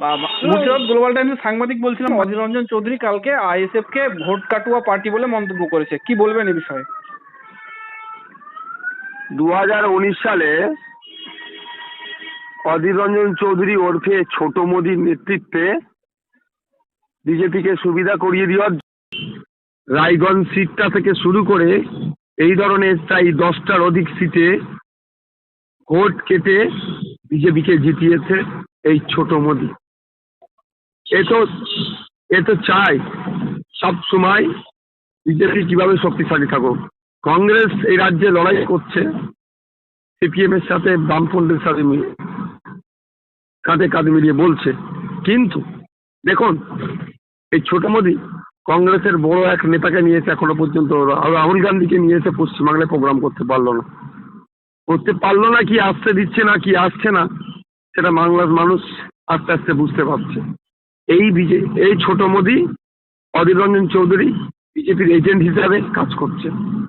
Murshidabad global টাইমসের সাংবাদিক বলছিলাম, অধীর রঞ্জন চৌধুরী কালকে আইএসএফ কে ভোট কাটুয়া পার্টি বলে মন্তব্য করেছে। কি বলবেন এ বিষয়ে? দু হাজার উনিশ সালে অধীর রঞ্জন চৌধুরী ওরফে ছোট মোদির নেতৃত্বে বিজেপিকে সুবিধা করিয়ে দেওয়ার রায়গঞ্জ সিটটা থেকে শুরু করে এই ধরনের প্রায় দশটার অধিক সিটে ভোট কেটে বিজেপিকে জিতিয়েছে এই ছোট মোদি। এ তো এ তো সময় বিজেপি কীভাবে শক্তিশালী থাকুক। কংগ্রেস এই রাজ্যে লড়াই করছে, সিপিএম এর সাথে বামফ্রন্টের সাথে মিলে কাঁধে কাঁধে মিলিয়ে বলছে। কিন্তু দেখুন, এই ছোট মোদি কংগ্রেসের বড় এক নেতাকে নিয়েছে এখনও পর্যন্ত রাহুল গান্ধীকে নিয়েছে পশ্চিমবাংলায় প্রোগ্রাম করতে পারল না। করতে পারল না কি, আসতে দিচ্ছে না কি, আসছে না, সেটা বাংলার মানুষ আস্তে আস্তে বুঝতে পারছে। এই বিজে এই ছোট মোদি অধীর রঞ্জন চৌধুরী বিজেপির এজেন্ট হিসাবে কাজ করছে